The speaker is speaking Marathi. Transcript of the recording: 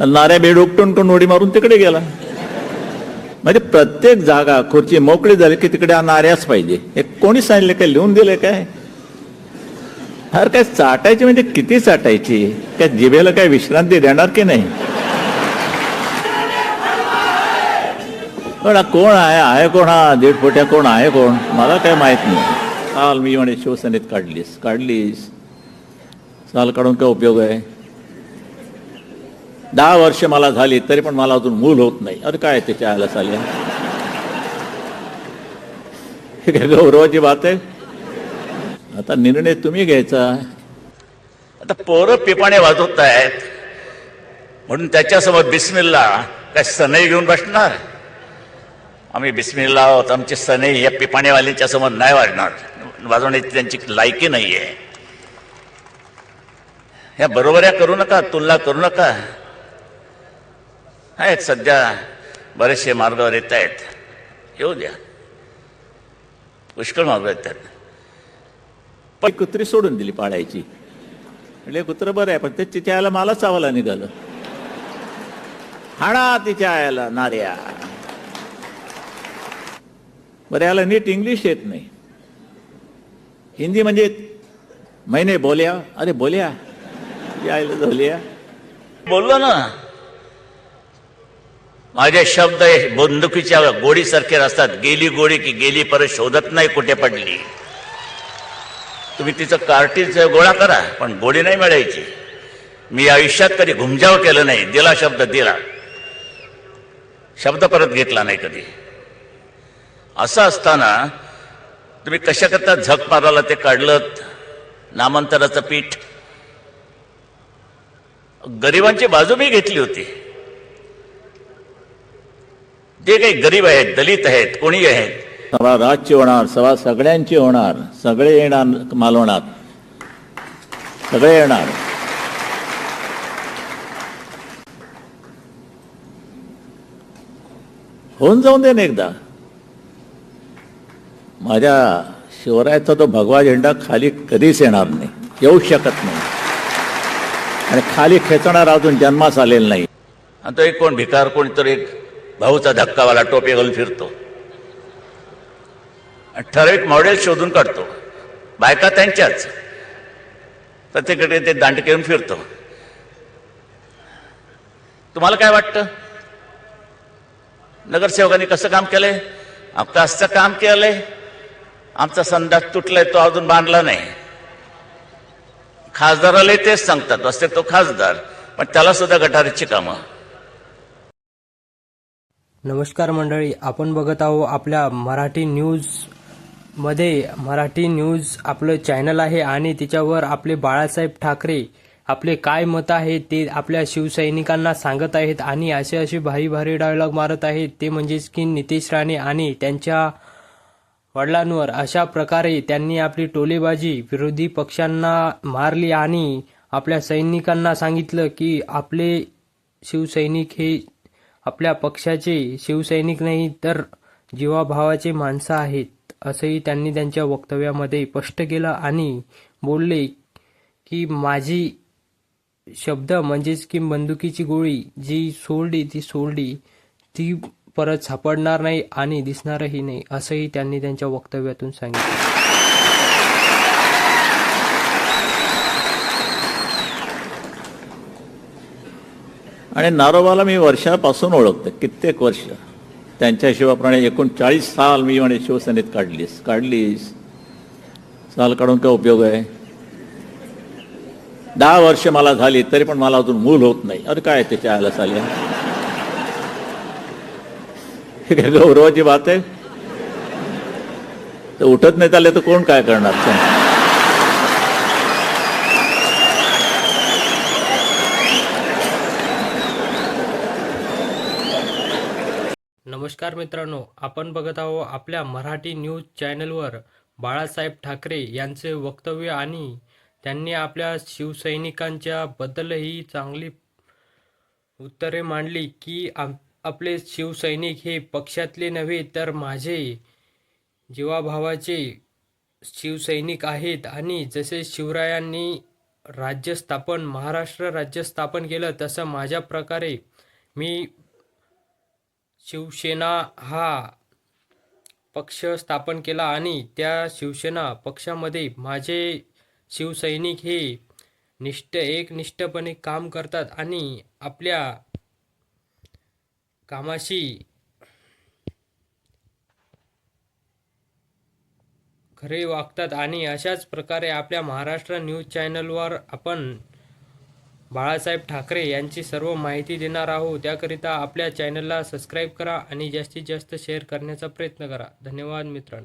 नाऱ्या बेड उपटून करून उडी मारून तिकडे गेला. म्हणजे प्रत्येक जागा खुर्ची मोकळी झाली की तिकडे नाऱ्याच पाहिजे. हे कोणी सांगितले काय लिहून दिले काय? हर काय चाटायची म्हणजे किती चाटायची? काय जिभेला काय विश्रांती देणार की नाही? पण कोण आहे? आहे कोण हा? दीड कोण आहे कोण? मला काय माहीत नाही. काल मी म्हणे शिवसेनेत काढलीस. काढलीस. चाल काढून काय उपयोग आहे? दहा वर्ष मला झाली तरी पण मला अजून मूल होत नाही. अरे काय त्याच्या आयला चालल्या हे काय गौरवाची बात आहे? आता निर्णय तुम्ही घ्यायचा. आता पोरं पिपाणे वाजवत आहेत. म्हणून त्याच्यासमोर बिस्मिल्ला काय सनई घेऊन बसणार? आम्ही बिस्मिल्ला आहोत. आमची सनई या पिपाणेवाल्यांच्या समोर नाही वाजणार. वाजवण्याची त्यांची लायकी नाही आहे ह्या बरोबऱ्या करू नका तुलना करू नका. आहेत सध्या बरेचसे मार्गावर येत आहेत. येऊ द्या. पुष्कळ मार्ग येत आहेत पण कुत्री सोडून दिली पाळायची म्हणजे कुत्र बरं आहे पण ते तिच्या आयला मला चावायला निघालं. हाणा तिच्या आयला नार्या बरं याला नीट इंग्लिश येत नाही. हिंदी म्हणजे महिने बोल्या. अरे बोल्या. बोल्या. बोललो ना. माझे शब्द हे बंदुकीच्या गोडीसारखे असतात गेली गोडी की गेली परत शोधत नाही कुठे पडली. तुम्ही तिचं कार्टीज गोळा करा पण गोडी नाही मिळायची. मी आयुष्यात कधी घुमजाव केलं नाही. दिला शब्द दिला. शब्द परत घेतला नाही कधी. असं असताना तुम्ही कशा करता झक मारायला ते काढलं? नामांतराचं पीठ. गरिबांची बाजू मी घेतली होती. जे काही गरीब आहेत दलित आहेत कोणी आहेत? सभा राज्य होणार सभा सगळ्यांची होणार सगळे येणार मालवणात. सगळे येणार. होऊन जाऊन दे ना एकदा. माझ्या शिवरायाचा तो भगवा झेंडा खाली कधीच येणार नाही. येऊ शकत नाही. आणि खाली खेचणार अजून जन्मास आलेला नाही. आणि तो एक कोण भिकार कोणीतरी एक भाऊचा धक्कावाला टोपी घालून फिरतो. आणि ठराविक मॉडेल शोधून काढतो. बायका त्यांच्याच. प्रत्येकडे ते दांडके येऊन फिरतो. तुम्हाला काय वाटतं? नगरसेवकांनी कसं काम केलंय? अवकाशचं काम केलंय. आमचा संदास तुटलाय तो अजून बांधला नाही. खासदाराला तेच सांगतात. असते तो खासदार. पण त्याला सुद्धा गटारीची कामं. नमस्कार मंडळी आपण बघत आहो आपल्या मराठी न्यूजमध्ये मराठी न्यूज आपलं चॅनल आहे आणि त्याच्यावर आपले बाळासाहेब ठाकरे आपले काय मत आहे ते आपल्या शिवसैनिकांना सांगत आहेत आणि असे असे भारी भारी डायलॉग मारत आहेत. ते म्हणजेच की नितेश राणे आणि त्यांच्या वडिलांवर अशा प्रकारे त्यांनी आपली टोलेबाजी विरोधी पक्षांना मारली आणि आपल्या सैनिकांना सांगितलं की आपले शिवसैनिक हे आपल्या पक्षाचे शिवसैनिक नाही तर जीवाभावाचे माणसं आहेत असंही त्यांनी त्यांच्या वक्तव्यामध्ये स्पष्ट केलं आणि बोलले की माझी शब्द म्हणजेच की बंदुकीची गोळी जी सोडली ती सोडली ती परत सापडणार नाही आणि दिसणारही नाही असंही त्यांनी त्यांच्या वक्तव्यातून सांगितलं. आणि नारोबाला मी वर्षापासून ओळखतो कित्येक वर्ष. त्यांच्याशिवायप्रमाणे एकूण चाळीस साल मी म्हणे शिवसेनेत काढलीस. काढलीस. साल काढून काय उपयोग आहे? दहा वर्ष मला झाली तरी पण मला अजून मूल होत नाही. अरे काय त्याच्या आयला चालल्या हे काय गौरवाची बात आहे? तर उठत नाही चालले तर कोण काय करणार? नमस्कार मित्रांनो आपण बघत आहोत आपल्या मराठी न्यूज चॅनलवर बाळासाहेब ठाकरे यांचे वक्तव्य आणि त्यांनी आपल्या शिवसैनिकांच्या बद्दलही चांगली उत्तरे मांडली की आप आपले शिवसैनिक हे पक्षातले नव्हे तर माझे जीवाभावाचे शिवसैनिक आहेत. आणि जसे शिवरायांनी राज्य स्थापन महाराष्ट्र राज्य स्थापन केलं तसं माझ्या प्रकारे मी शिवसेना हा पक्ष स्थापन केला आणि त्या शिवसेना पक्षामध्ये माझे शिवसैनिक हे निष्ठ एकनिष्ठपणे काम करतात आणि आपल्या कामाशी खरे वागतात आणि अशाच प्रकारे आपल्या महाराष्ट्र न्यूज चॅनलवर आपण बाळासाहेब ठाकरे यांची सर्व माहिती देणार आहोत. त्याकरिता आपल्या चॅनलला सबस्क्राईब करा आणि जास्तीत जास्त शेअर करण्याचा प्रयत्न करा. धन्यवाद मित्रांनो.